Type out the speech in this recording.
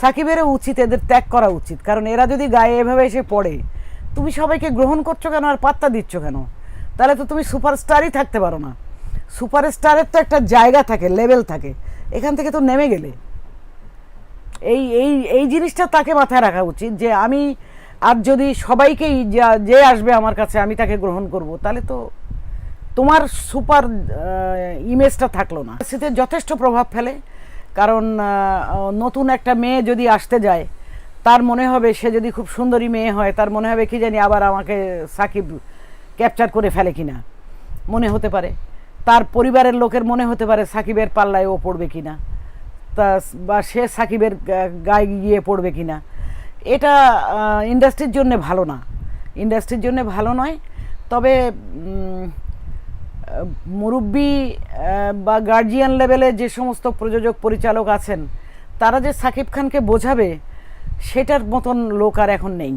সাকিবেরও উচিত এদের ত্যাগ করা উচিত। কারণ এরা যদি গায়ে এভাবে এসে পড়ে, তুমি সবাইকে গ্রহণ করছ কেন আর পাত্তা দিচ্ছ কেন? তাহলে তো তুমি সুপারস্টারই থাকতে পারো না। সুপারস্টারের তো একটা জায়গা থাকে, লেভেল থাকে। এখান থেকে তো নেমে গেলে। এই এই এই জিনিসটা তাকে মাথায় রাখা উচিত যে আমি, আর যদি সবাইকেই যা- যে আসবে আমার কাছে, আমি তাকে গ্রহণ করব, তাহলে তো তোমার সুপার ইমেজটা থাকল না। সেতে যথেষ্ট প্রভাব ফেলে। কারণ নতুন একটা মেয়ে যদি আসতে যায়, তার মনে হবে সে যদি খুব সুন্দরী মেয়ে হয়, তার মনে হবে কি জানি আবার আমাকে সাকিব ক্যাপচার করে ফেলে কিনা। মনে হতে পারে। তার পরিবারের লোকের মনে হতে পারে সাকিবের পাল্লায় ও পড়বে কিনা। তা বা সে সাকিবের গায়ে গিয়ে পড়বে কিনা। এটা ইন্ডাস্ট্রির জন্য ভালো না। ইন্ডাস্ট্রির জন্য ভালো নয়। তবে মুরব্বি বা গার্জিয়ান লেভেলে যে সমস্ত প্রযোজক পরিচালক আছেন, তারা যে সাকিব খানকে বোঝাবে, সেটার মতন লোক আর এখন নেই।